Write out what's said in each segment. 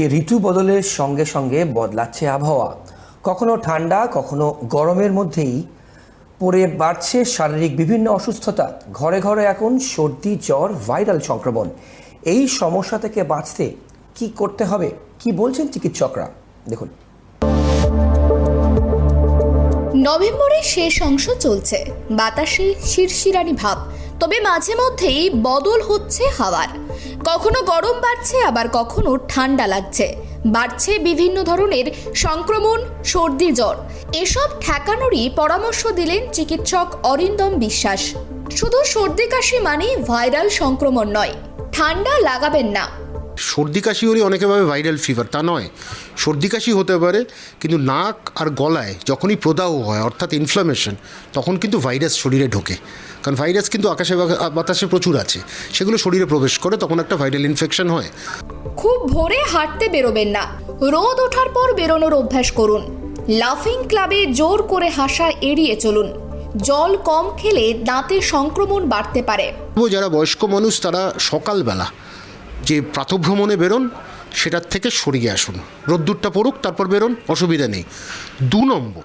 ঋতু বদলের সঙ্গে সঙ্গে বদলাচ্ছে আবহাওয়া। কখনো ঠান্ডা, কখনো গরমের মধ্যেই পড়ে বাড়ছে শারীরিক বিভিন্ন অসুস্থতা। ঘরে ঘরে এখন সর্দি, জ্বর, ভাইরাল সংক্রমণ। এই সমস্যা থেকে বাঁচতে কি করতে হবে? কি বলছেন চিকিৎসকরা? দেখুন। নভেম্বরের শেষ অংশ চলছে। বাতাসে শিরশিরানি ভাব। তবে মাঝে মধ্যেই বদল হচ্ছে হাওয়ার। কখনো গরম বাড়ছে, আবার কখনো ঠান্ডা লাগছে। বাড়ছে বিভিন্ন ধরনের সংক্রমণ, সর্দি, জ্বর। এসব ঠেকানোরই পরামর্শ দিলেন চিকিৎসক অরিন্দম বিশ্বাস। শুধু সর্দি কাশি মানেই ভাইরাল সংক্রমণ নয়, ঠান্ডা লাগাবেন না। সর্দি কাশি হলে অনেকে ভাবে ভাইরাল ফিভার তা নয়। সর্দি কাশি হতে পারে কিন্তু নাক আর গলায় যখনই প্রদাহ হয় অর্থাৎ ইনফ্লামেশন তখন কিন্তু ভাইরাস শরীরে ঢোকে। কারণ ভাইরাস কিন্তু আকাশে বাতাসে প্রচুর আছে। সেগুলো শরীরে প্রবেশ করে তখন একটা ভাইরাল ইনফেকশন হয়। খুব ভোরে হাঁটতে বেরোবেন না। রোদ ওঠার পর বেরোনোর অভ্যাস করুন। লাফিং ক্লাবে জোর করে হাসা এড়িয়ে চলুন। জল কম খেলে দাঁতে সংক্রমণ বাড়তে পারে। যারা বয়স্ক মানুষ তারা সকালবেলা যে প্রাতভ্রমণে বেরোন, সেটার থেকে সরিয়ে আসুন। রোদ্দুরটা পড়ুক, তারপর বেরোন, অসুবিধা নেই। দু নম্বর,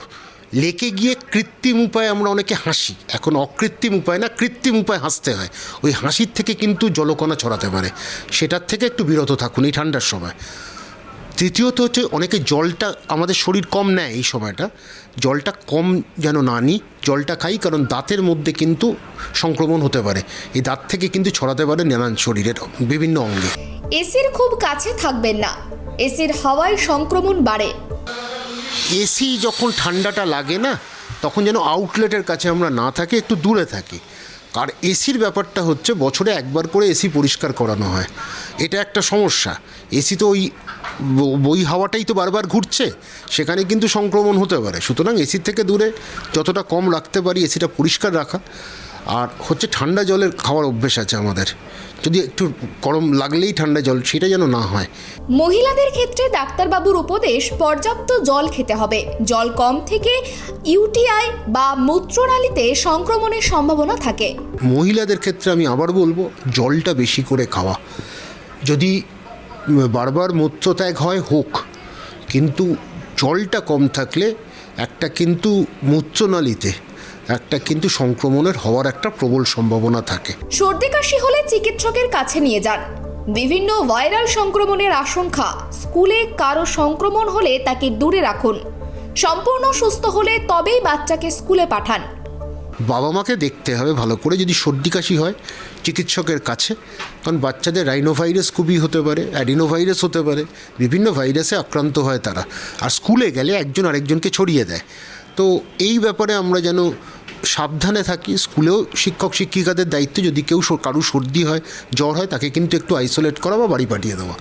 লেকে গিয়ে কৃত্রিম উপায়ে আমরা অনেকে হাসি। এখন অকৃত্রিম উপায় না, কৃত্রিম উপায় হাসতে হয়। ওই হাসির থেকে কিন্তু জলকণা ছড়াতে পারে। সেটার থেকে একটু বিরত থাকুন এই ঠান্ডার সময়। তৃতীয়ত হচ্ছে অনেকে জলটা আমাদের শরীর কম নেয় এই সময়টা। জলটা কম যেন না নিই জলটা খাই কারণ দাঁতের মধ্যে কিন্তু সংক্রমণ হতে পারে। এই দাঁত থেকে কিন্তু ছড়াতে পারে নানান শরীরের বিভিন্ন অঙ্গে। এসির খুব কাছে থাকবেন না। এসির হাওয়ায় সংক্রমণ বাড়ে। এসি যখন ঠান্ডাটা লাগে না তখন যেন আউটলেটের কাছে আমরা না থাকি একটু দূরে থাকি। আর এসির ব্যাপারটা হচ্ছে বছরে একবার করে এসি পরিষ্কার করানো হয়। এটা একটা সমস্যা। এসি তো ওই বই হাওয়াটাই তো বারবার ঘুরছে, সেখানে কিন্তু সংক্রমণ হতে পারে। সুতরাং এসির থেকে দূরে যতটা কম রাখতে পারি, এসিটা পরিষ্কার রাখা। আর হচ্ছে ঠান্ডা জলের খাওয়ার অভ্যেস আছে আমাদের। যদি একটু গরম লাগলেই ঠান্ডা জল সেটা যেন না হয়। মহিলাদের ক্ষেত্রে ডাক্তারবাবুর উপদেশ পর্যাপ্ত জল খেতে হবে। জল কম থেকে ইউটিআই বা মূত্রনালীতে সংক্রমণের সম্ভাবনা থাকে। মহিলাদের ক্ষেত্রে আমি আবার বলব জলটা বেশি করে খাওয়া। যদি বারবার মূত্রত্যাগ হয় হোক। কিন্তু জলটা কম থাকলে একটা কিন্তু মূত্রনালীতে একটা কিন্তু সংক্রমণের হওয়ার একটা প্রবল সম্ভাবনা থাকে। সর্দি কাশি হলে চিকিৎসকের কাছে নিয়ে যান। বিভিন্ন ভাইরাল সংক্রমণের আশঙ্কা স্কুলে কারও সংক্রমণ হলে তাকে দূরে রাখুন। সম্পূর্ণ সুস্থ হলে তবেই বাচ্চাকে স্কুলে পাঠান। বাবা মাকে দেখতে হবে ভালো করে যদি সর্দি কাশি হয় চিকিৎসকের কাছে কারণ বাচ্চাদের রাইনোভাইরাস খুবই হতে পারে অ্যাডিনোভাইরাস হতে পারে বিভিন্ন ভাইরাসে আক্রান্ত হয় তারা। আর স্কুলে গেলে একজন আরেকজনকে ছড়িয়ে দেয়। তো এই ব্যাপারে আমরা যেন সাবধানে থাকি। স্কুলেও শিক্ষক, শিক্ষিকাদের দায়িত্ব যদি কেউ কারুর সর্দি হয়, জ্বর হয়, তাকে কিন্তু একটু আইসোলেট করা বা বাড়ি পাঠিয়ে দেওয়া।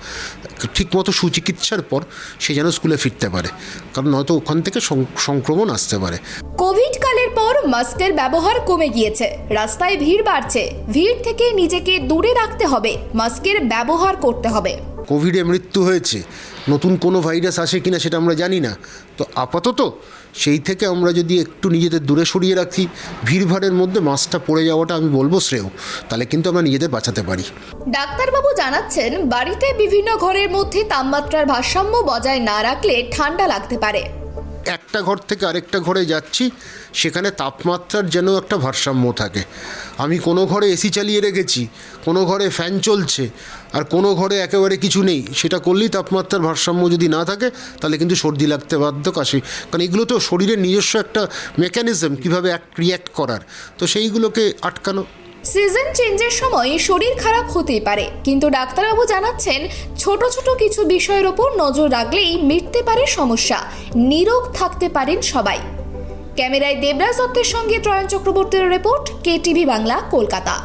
ঠিকমতো সুচিকিৎসার পর সে যেন স্কুলে ফিরতে পারে। কারণ নয়তো ওখান থেকে সংক্রমণ আসতে পারে। কোভিড কালের পর মাস্কের ব্যবহার কমে গিয়েছে। রাস্তায় ভিড় বাড়ছে। ভিড় থেকে নিজেকে দূরে রাখতে হবে। মাস্কের ব্যবহার করতে হবে। কোভিডে মৃত্যু হয়েছে, নতুন কোনো ভাইরাস আসে কি না সেটা আমরা জানি না। তো আপাতত সেই থেকে আমরা যদি একটু নিজেদের দূরে সরিয়ে রাখি, ভিড়ভাড়ের মধ্যে মাস্কটা পড়ে যাওয়াটা আমি বলব শ্রেয়, তাহলে কিন্তু আমরা নিজেদের বাঁচাতে পারি। ডাক্তারবাবু জানাচ্ছেন, বাড়িতে বিভিন্ন ঘরের মধ্যে তাপমাত্রার ভারসাম্য বজায় না রাখলে ঠান্ডা লাগতে পারে। একটা ঘর থেকে আরেকটা ঘরে যাচ্ছি, সেখানে তাপমাত্রার যেন একটা ভারসাম্য থাকে। আমি কোনো ঘরে এসি চালিয়ে রেখেছি, কোনো ঘরে ফ্যান চলছে, আর কোনো ঘরে একেবারে কিছু নেই। সেটা করলেই তাপমাত্রার ভারসাম্য যদি না থাকে, তাহলে কিন্তু সর্দি লাগতে বাধ্য কাশি। কারণ এগুলো তো শরীরের নিজস্ব একটা মেকানিজম কীভাবে রিয়্যাক্ট করার। তো সেইগুলোকে আটকানো সিজন চেঞ্জের সময় শরীর খারাপ হতেই পারে, কিন্তু ডাক্তারবাবু জানাচ্ছেন, ছোট ছোট কিছু বিষয়ের ওপর নজর রাখলেই মিটতে পারে সমস্যা, নিরোগ থাকতে পারেন সবাই। ক্যামেরায় দেবরাজ দত্তের সঙ্গে ত্রয়ন চক্রবর্তীর রিপোর্ট, কেটিভি বাংলা, কলকাতা।